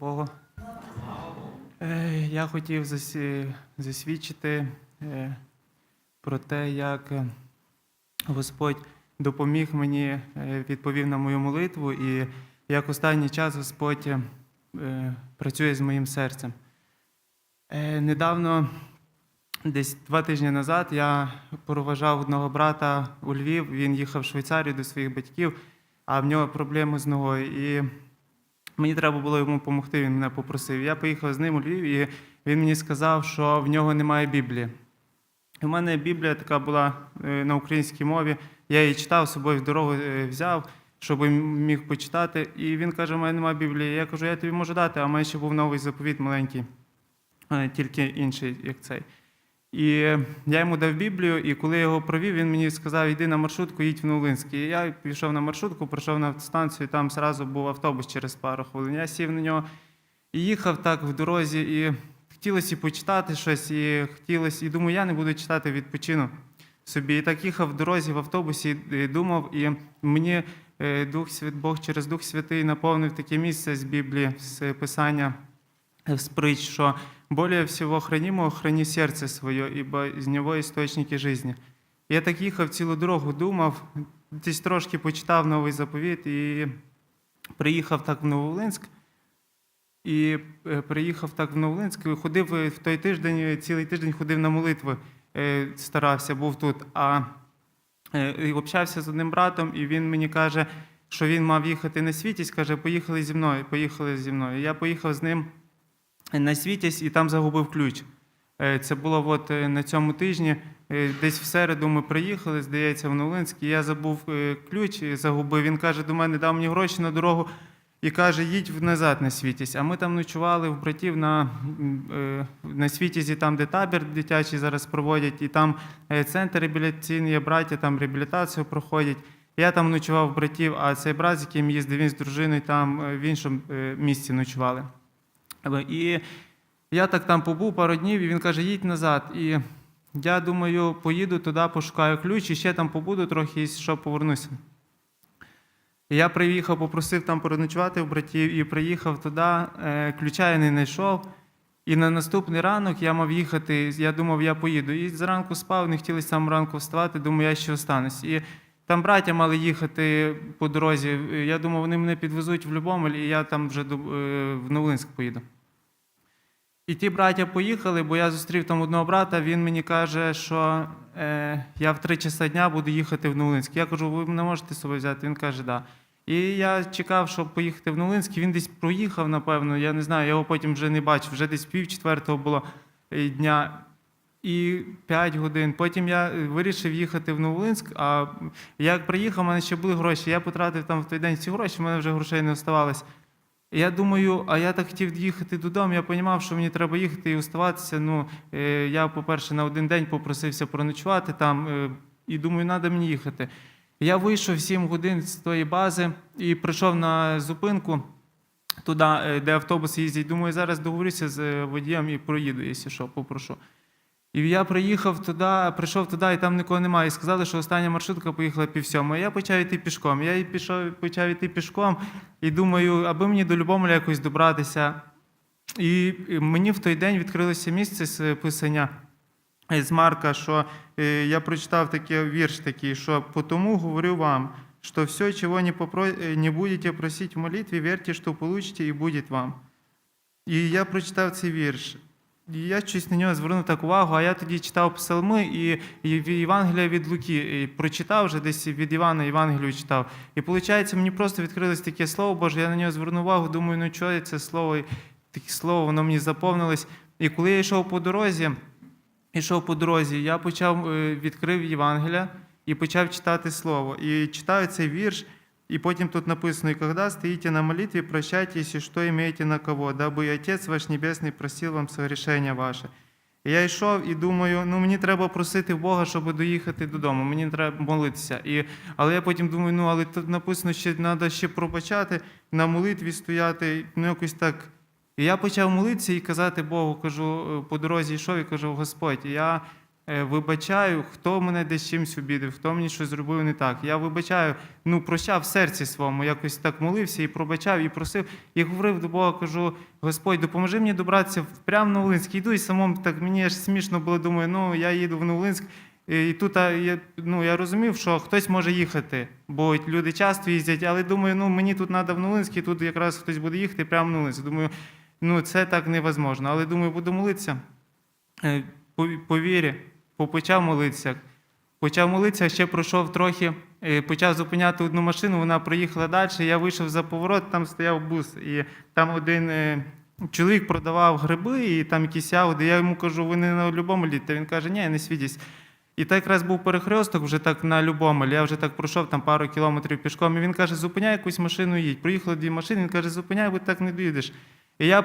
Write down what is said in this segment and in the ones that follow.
Богу. Е, Я хотів засвідчити е, про те, як е, Господь допоміг мені, відповів на мою молитву, і як останній час Господь працює з моїм серцем. Недавно, десь два тижні назад, я проважав одного брата у Львів. Він їхав в Швейцарію до своїх батьків, а в нього проблеми з ногою. Мені треба було йому допомогти, він мене попросив. Я поїхав з ним у Львів, і він мені сказав, що в нього немає Біблії. В мене Біблія така була е, на українській мові. Я її читав, з собою в дорогу е, взяв, щоб міг почитати. І він каже: у мене немає Біблії. Я кажу, я тобі можу дати, а в мене ще був новий заповіт маленький, е, тільки інший, як цей. І я йому дав Біблію, і коли я його провів, він мені сказав, йди на маршрутку, їдь в Новолинськ. І я пішов на маршрутку, прийшов на автостанцію, там зразу був автобус через пару хвилин. Я сів на нього і їхав так в дорозі, і хотілося і почитати щось, і хотілося, і думаю, я не буду читати, відпочину собі. І так їхав в дорозі в автобусі, і думав, і мені е, Дух Свят, Бог через Дух Святий наповнив таке місце з Біблії, з Писання, з притч, що более всего хранимого храни серце своє, ібо з нього істочники життя. Я так їхав цілу дорогу, думав, десь трошки почитав новий заповіт і приїхав так в Новолинськ. І е, приїхав так в Новолинськ, ходив е, в той тиждень, е, цілий тиждень ходив на молитви, е, старався, був тут. А е, і общався з одним братом, і він мені каже, що він мав їхати на світість, каже, поїхали зі мною, поїхали зі мною. Я поїхав з ним на світість і там загубив ключ. Е, Це було от е, на цьому тижні. Е, Десь в середу ми приїхали, здається, в Новолинськ, і я забув ключ, загубив. Він каже до мене, дав мені гроші на дорогу і каже, їдь назад на світість. А ми там ночували в братів на, на світізі, там, де табір дитячий зараз проводять, і там центр реабілітаційний, браття, там реабілітацію проходять. Я там ночував в братів, а цей брат, з яким їздив, він з дружиною там в іншому місці ночували. І я так там побув пару днів, і він каже, їдь назад. І я думаю, поїду туди, пошукаю ключ, і ще там побуду трохи, що повернуся. І я приїхав, попросив там переночувати в братів, і приїхав туди, е, ключа я не знайшов. І на наступний ранок я мав їхати, я думав, я поїду. І зранку спав, не хотілося сам ранку вставати, думаю, я ще останусь. І там браття мали їхати по дорозі. Я думав, вони мене підвезуть в Любомель, і я там вже е, в Новолинськ поїду. І ті браття поїхали, бо я зустрів там одного брата, він мені каже, що е, я в три часа дня буду їхати в Новолинськ. Я кажу, ви мене можете собою взяти? Він каже, да. І я чекав, щоб поїхати в Новолинськ, він десь проїхав, напевно, я не знаю, я його потім вже не бачив, вже десь пів четвертого було е, дня. І 5 годин. Потім я вирішив їхати в Новолинськ. А як приїхав, у мене ще були гроші. Я потратив там в той день ці гроші, в мене вже грошей не оставалось. Я думаю, а я так хотів їхати додому. Я розумів, що мені треба їхати і оставатися. Ну, е, я, по-перше, на один день попросився проночувати там, е, і думаю, треба мені їхати. Я вийшов 7 годин з тої бази і прийшов на зупинку туди, е, де автобус їздить. Думаю, зараз договорюся з водієм і проїду, якщо що, попрошу. І я приїхав туди, прийшов туди, і там нікого немає. І сказали, що остання маршрутка поїхала пів сьомої. Я почав йти пішком. Я і пішов, почав йти пішком і думаю, аби мені до Любомля якось добратися. І мені в той день відкрилося місце з писання з Марка, що е, я прочитав такий вірш такий, що «Потому говорю вам, что все, чего не, попро... э, не будете просить в молитве, верьте, что получите, и будет вам. І я прочитав цей вірш. Я щось на нього звернув так увагу, а я тоді читав псалми і, Євангелія від Луки. І прочитав вже десь від Івана Євангелію читав. І виходить, мені просто відкрилось таке слово Боже, я на нього звернув увагу, думаю, ну що це слово, і таке слово, воно мені заповнилось. І коли я йшов по дорозі, йшов по дорозі, я почав е, відкрив Євангелія і почав читати слово. І читаю цей вірш, і потім тут написано: «І коли стоїте на молитві, прощайтесь, і що имеете на кого, дабы і Отець ваш Небесний просив вам согрішення ваше. І я йшов і думаю, ну мені треба просити Бога, щоб доїхати додому. Мені треба молитися. І, але я потім думаю, ну але тут написано, що треба ще пробачати, на молитві стояти, ну якось так. І я почав молитися і казати Богу, кажу, по дорозі йшов і кажу, Господь, я вибачаю, хто мене десь чимсь обідав, хто мені щось зробив не так. Я вибачаю, ну прощав в серці своєму, якось так молився і пробачав, і просив, і говорив до Бога, кажу: Господь, допоможи мені добратися прямо в Новолинськ. Іду і самому так мені аж смішно було. Думаю, ну я їду в Новолинськ. І тут я, ну, я розумів, що хтось може їхати, бо люди часто їздять, але думаю, ну мені тут треба в Новолинськ, і тут якраз хтось буде їхати прямо в Новолинськ. Думаю, ну це так невозможно. Але думаю, буду молитися. Е, По, по вірі, почав молитися. Почав молитися, ще пройшов трохи, е, почав зупиняти одну машину, вона проїхала далі. Я вийшов за поворот, там стояв бус. І там один е, чоловік продавав гриби і там якісь ягоди. Я йому кажу, ви не на Любомелі? Та він каже, ні, не світісь. І так якраз був перехресток вже так на Любомель. Я вже так пройшов там пару кілометрів пішком. І він каже, зупиняй якусь машину, їдь. Проїхали дві машини, він каже, зупиняй, бо так не доїдеш. І я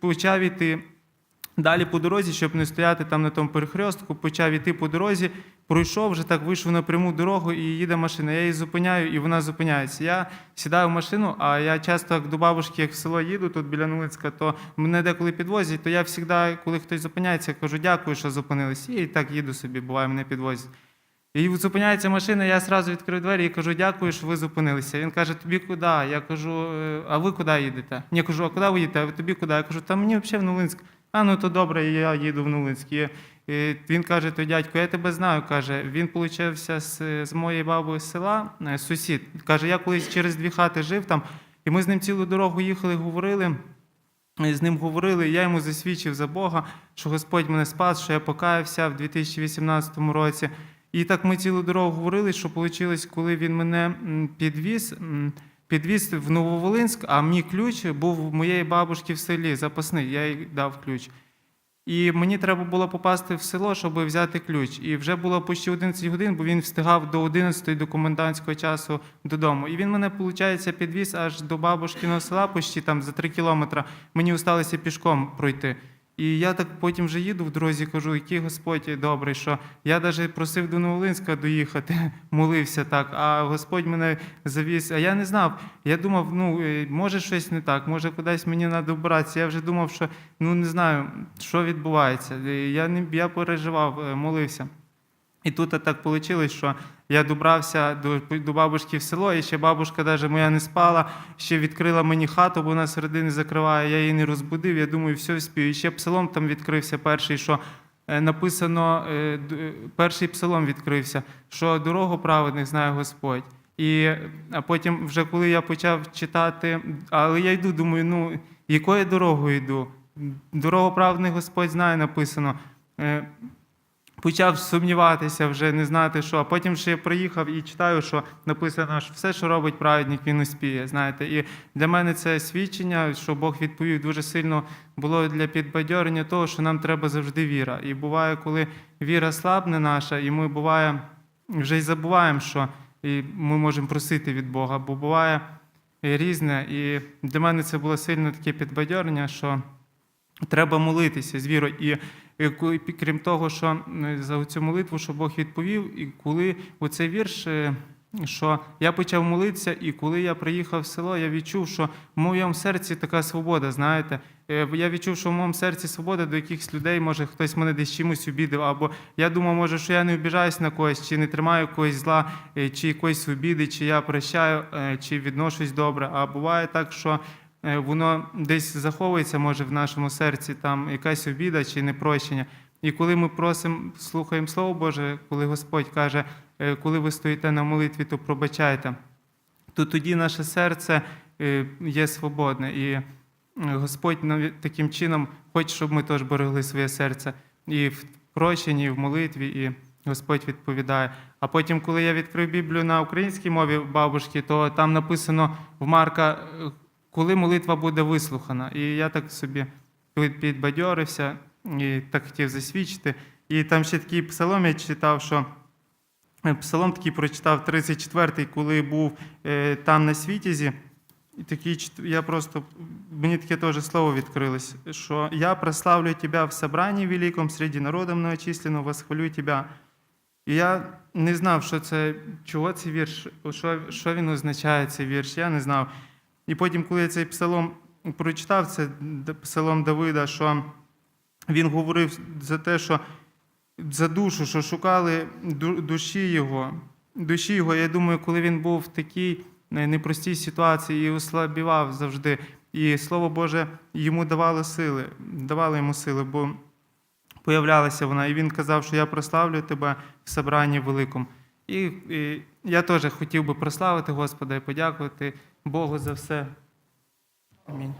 почав іти Далі по дорозі, щоб не стояти там на тому перехрестку, почав іти по дорозі, пройшов, вже так вийшов на пряму дорогу і їде машина. Я її зупиняю, і вона зупиняється. Я сідаю в машину, а я часто як до бабушки, як в село їду тут біля Новицька, то мене деколи підвозять, то я завжди, коли хтось зупиняється, кажу, дякую, що зупинились. І так їду собі, буває, мене підвозять. І зупиняється машина, я одразу відкрив двері і кажу, дякую, що ви зупинилися. Він каже, тобі куди? Я кажу, «Е, а ви куди їдете? Я кажу, а куди ви їдете? А тобі куди? Я кажу, та мені взагалі в Новинськ. А ну то добре, я їду в Новинськ. І, він каже, то дядько, я тебе знаю. каже, він получився з, з моєї баби з села, е, сусід. Каже, я колись через дві хати жив там, і ми з ним цілу дорогу їхали, говорили. З ним говорили, я йому засвідчив за Бога, що Господь мене спас, що я покаявся в 2018 році. І так ми цілу дорогу говорили, що вийшло, коли він мене підвіз, підвіз в Нововолинськ, а мій ключ був в моєї бабушки в селі, запасний, я їй дав ключ. І мені треба було попасти в село, щоб взяти ключ. І вже було почти 11 годин, бо він встигав до 11 до комендантського часу додому. І він мене, виходить, підвіз аж до бабушкиного села, почти там за 3 кілометри. Мені осталося пішком пройти. І я так потім вже їду в дорозі, кажу, який Господь добрий, що я навіть просив до Новолинська доїхати, молився так, а Господь мене завіз. А я не знав. Я думав, ну е, може щось не так, може кудись мені треба добратися. Я вже думав, що ну не знаю, що відбувається. Е, Я не я переживав, е, молився. І тут так вийшло, що я добрався до, до бабушки в село, і ще бабушка навіть моя не спала, ще відкрила мені хату, бо вона середини закриває, я її не розбудив, я думаю, все вспію. І ще псалом там відкрився перший, що е, написано, е, е, перший псалом відкрився, що дорогу праведних знає Господь. І, а потім, вже коли я почав читати, але я йду, думаю, ну, якою дорогою йду? Дорогу праведних Господь знає, написано. Почав сумніватися, вже не знати що. А потім ще я приїхав і читаю, що написано, що все, що робить праведник, він успіє. Знаєте, і для мене це свідчення, що Бог відповів дуже сильно було для підбадьорення того, що нам треба завжди віра. І буває, коли віра слабне наша, і ми буває вже й забуваємо, що і ми можемо просити від Бога, бо буває різне. І для мене це було сильно таке підбадьорення, що треба молитися з вірою. І, крім того, що за цю молитву, що Бог відповів, і коли оцей вірш, е, що я почав молитися, і коли я приїхав в село, я відчув, що в моєму серці така свобода, знаєте. Е, Я відчув, що в моєму серці свобода до якихось людей, може хтось мене десь чимось обідав, або я думав, може, що я не обіжаюсь на когось, чи не тримаю когось зла, е, чи якоїсь обіди, чи я прощаю, чи відношусь добре. А буває так, що воно десь заховується, може, в нашому серці, там якась обіда чи непрощення. І коли ми просимо, слухаємо Слово Боже, коли Господь каже, е, коли ви стоїте на молитві, то пробачайте, то тоді наше серце е, є свободне. І е, Господь таким чином хоче, щоб ми теж берегли своє серце і в прощенні, і в молитві, і Господь відповідає. А потім, коли я відкрив Біблію на українській мові бабушки, то там написано в Марка, е, коли молитва буде вислухана. І я так собі підбадьорився і так хотів засвідчити. І там ще такий псалом я читав, що е, псалом такий прочитав 34-й, коли був е, там на світязі. І чт- я просто, мені таке теж слово відкрилось, що я прославлю тебя в собрании великом, среди народа многочисленного, восхвалю тебя. І я не знав, що це, чого цей вірш, що, що він означає, цей вірш, я не знав. І потім, коли я цей псалом прочитав, це псалом Давида, що він говорив за те, що за душу, що шукали душі його. Душі його, я думаю, коли він був в такій е, непростій ситуації і ослабівав завжди. І Слово Боже йому давало сили, давало йому сили, бо появлялася вона. І він казав, що я прославлю тебе в собранні великому. І, і я теж хотів би прославити Господа і подякувати Богу за все. Амінь.